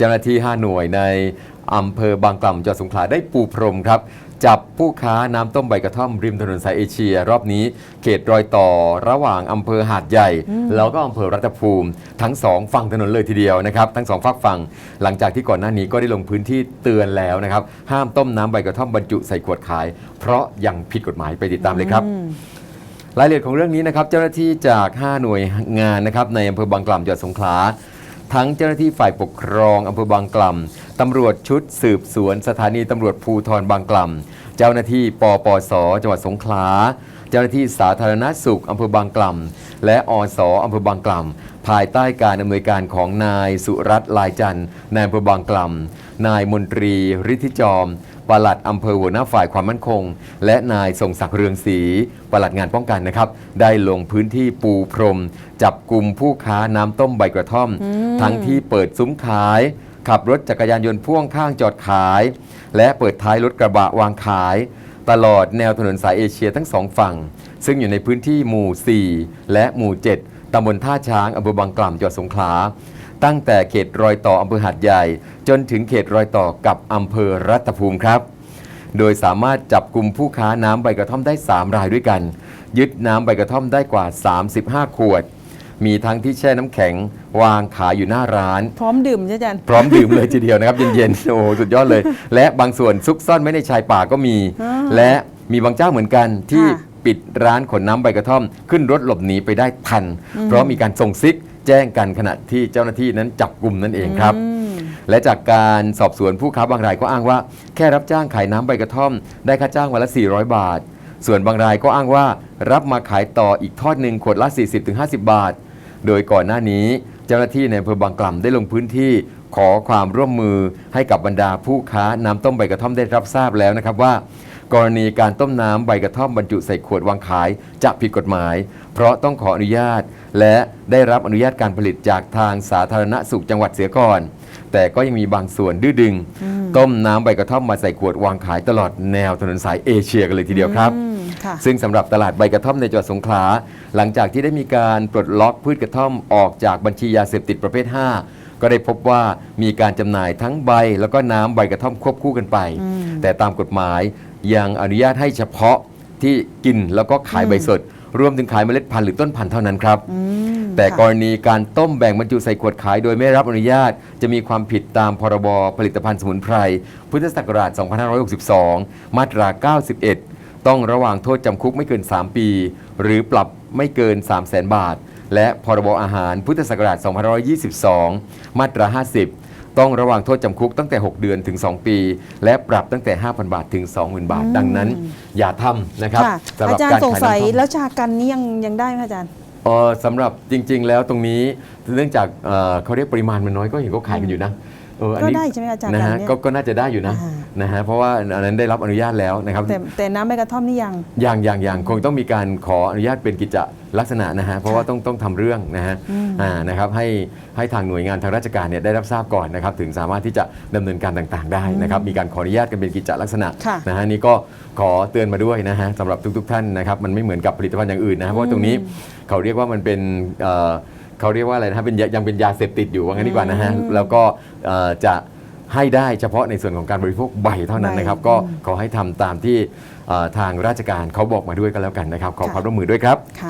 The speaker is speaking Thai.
เจ้าหน้าที่ 5 หน่วยในอำเภอบางกล่ำจังหวัดสงขลาได้ปูพรมครับ จับผู้ค้าน้ำต้มใบกระท่อมริมถนนสายเอเชีย รอบนี้เขตรอยต่อระหว่างอำเภอหาดใหญ่ แล้วก็อำเภอรัตภูมิ ทั้งสองฝั่งถนนเลยทีเดียวนะครับ ทั้งสองฝักฝั่งหลังจากที่ก่อนหน้านี้ก็ได้ลงพื้นที่เตือนแล้วนะครับ ห้ามต้มน้ำใบกระท่อมบรรจุใส่ขวดขาย เพราะยังผิดกฎหมายไปติดตามเลยครับอืมรายละเอียดของเรื่องนี้นะครับเจ้าหน้าที่จาก 5 หน่วยงานนะครับในอำเภอบางกล่ำจังหวัดสงขลา ทั้งเจ้าหน้าที่ฝ่ายปกครองอำเภอบางกล่ำตำรวจชุดสืบสวนสถานีตำรวจภูธรบางกล่ำเจ้าหน้าที่ปปสจังหวัดสงขลา เจ้าหน้าที่สาธารณสุขอำเภอบางกล่ำและอสอำเภอบางกล่ำภายใต้การอำนวยการของนายสุรัตน์ลายจันทร์นายอำเภอบางกล่ำนายมนตรีฤทธิจอม ปลัดอำเภอหัวหน้าฝ่ายความมั่นคง และนายทรงศักดิ์เรืองศรีปลัดงานป้องกันนะครับ ได้ลงพื้นที่ปูพรม จับกลุ่มผู้ค้าน้ำต้มใบกระท่อม ทั้งที่เปิดซุ้มขาย ขับรถจักรยานยนต์พ่วงข้างจอดขาย และเปิดท้ายรถกระบะวางขาย ตลอดแนวถนนสายเอเชียทั้งสองฝั่ง ซึ่งอยู่ในพื้นที่หมู่ 4 และหมู่ 7 ตำบลท่าช้างอำเภอบางกล่ำจังหวัดสงขลา ตั้งแต่เขตรอยต่ออำเภอหาดใหญ่ จนถึงเขตรอยต่อกับอำเภอรัตภูมิครับ โดยสามารถจับกลุ่มผู้ค้าน้ำใบกระท่อมได้ 3 รายด้วยกัน ยึดน้ำใบกระท่อมได้กว่า 35 ขวด มีทั้งที่แช่น้ำแข็ง วางขายอยู่หน้าร้าน พร้อมดื่มใช่ไหมอาจารย์พร้อมดื่มเลยทีเดียวนะครับ เย็นๆโอ้โหสุดยอดเลย และบางส่วนซุกซ่อนไว้ในชายป่าก็มีอ่าและมีบางเจ้าเหมือนกันที่ค่ะปิดร้านขนน้ำใบกระท่อม ขึ้นรถหลบหนีไปได้ทัน เพราะมีการส่งซิก แจ้งกันขณะที่เจ้าหน้าที่นั้นจับกลุ่มนั่นเองครับอืมและจากการสอบสวนผู้ค้าบางรายก็อ้างว่า แค่รับจ้างขายน้ำใบกระท่อม ได้ค่าจ้างวันละ 400 บาท ส่วนบางรายก็อ้างว่า รับมาขายต่ออีกทอดหนึ่งขวดละ 40-50 บาท โดยก่อนหน้านี้เจ้าหน้าที่ในอำเภอบางกล่ำได้ลงพื้นที่ขอความร่วมมือให้กับบรรดาผู้ค้าน้ำต้มใบกระท่อมได้รับทราบแล้วนะครับว่า กรณีการต้มน้ำใบกระท่อมบรรจุใส่ขวดวางขายจะผิดกฎหมาย เพราะต้องขออนุญาต และได้รับอนุญาตการผลิตจากทางสาธารณสุขจังหวัดเสียก่อน แต่ก็ยังมีบางส่วนดื้อดึง ต้มน้ำใบกระท่อมมาใส่ขวดวางขายตลอดแนวถนนสายเอเชียกันเลยทีเดียวครับอืมค่ะ ซึ่งสำหรับตลาดใบกระท่อมในจังหวัดสงขลาหลังจากที่ได้มีการปลดล็อกพืชกระท่อมออกจากบัญชียาเสพติดประเภท 5 ก็ได้พบว่ามีการจำหน่ายทั้งใบแล้วก็น้ำใบกระท่อมควบคู่กันไป แต่ตามกฎหมาย ยังอนุญาตให้เฉพาะที่กินแล้วก็ขายใบสด รวมถึงขายเมล็ดพันธุ์หรือต้นพันธุ์เท่านั้นครับอืมแต่ค่ะกรณีการต้มแบ่งบรรจุใส่ขวดขายโดยไม่รับอนุญาต จะมีความผิดตามพรบผลิตภัณฑ์สมุนไพร พุทธศักราช 2562 มาตรา 91 ต้องระหว่างโทษจำคุกไม่เกิน 3 ปี หรือปรับไม่เกิน 3 0 0แสนบาท และพรบอาหารพุทธศักราช 2522 มาตรา 50 ต้องระหว่างโทษจำคุกตั้งแต่ 6 เดือนถึง 2 ปี และปรับตั้งแต่ 5,000 บาทถึง 20,000 บาท ดังนั้น อย่าทำนะครับค่ะสำหรัอาบจารการย์สงขายสัยน้ำส้มแล้วชากันนี่ยังยังได้ไหมอาจารย์ เออสำหรับจริง ๆ แล้วตรงนี้เนื่องจากเอ่อเขาเรียกปริมาณมันน้อยก็เห็นเขาขายกันอยู่นะเอออันก็นี้ได้ใช่ไหมอาจารย์นะฮะการเนี่ยก็ก็น่าจะได้อยู่นะ อ่า นะฮะเพราะว่าอันนั้นได้รับอนุญาตแล้วนะครับ แต่แต่น้ำใบกระท่อมนี่ยัง อย่างอย่างอย่างคงต้องมีการขออนุญาตเป็นกิจลักษณะนะฮะเพราะว่าต้องต้องทำเรื่องนะฮะอืมอ่านะครับให้ให้ทางหน่วยงานทางราชการเนี่ยได้รับทราบก่อนนะครับถึงสามารถที่จะดำเนินการต่างๆ ได้นะครับมีการขออนุญาตกันเป็นกิจลักษณะค่ะนะฮะนี่ก็ขอเตือนมาด้วยนะฮะสำหรับทุก ๆ ท่านนะครับมันไม่เหมือนกับผลิตภัณฑ์อย่างอื่นนะฮะเพราะว่าตรงนี้เขาเรียกว่ามันเป็นเอ่อเขาเรียกว่าอะไรนะฮะเป็นยายังเป็นยาเสพติดอยู่ว่างั้นดีกว่านะฮะอืมแล้วก็เอ่อจะ ให้ได้เฉพาะในส่วนของการบริโภคใบเท่านั้นใบนะครับ ก็ขอให้ทำตามที่เอ่อทางราชการเขาบอกมาด้วยกันแล้วกันนะครับ ขอความร่วมมือด้วยครับ ค่ะ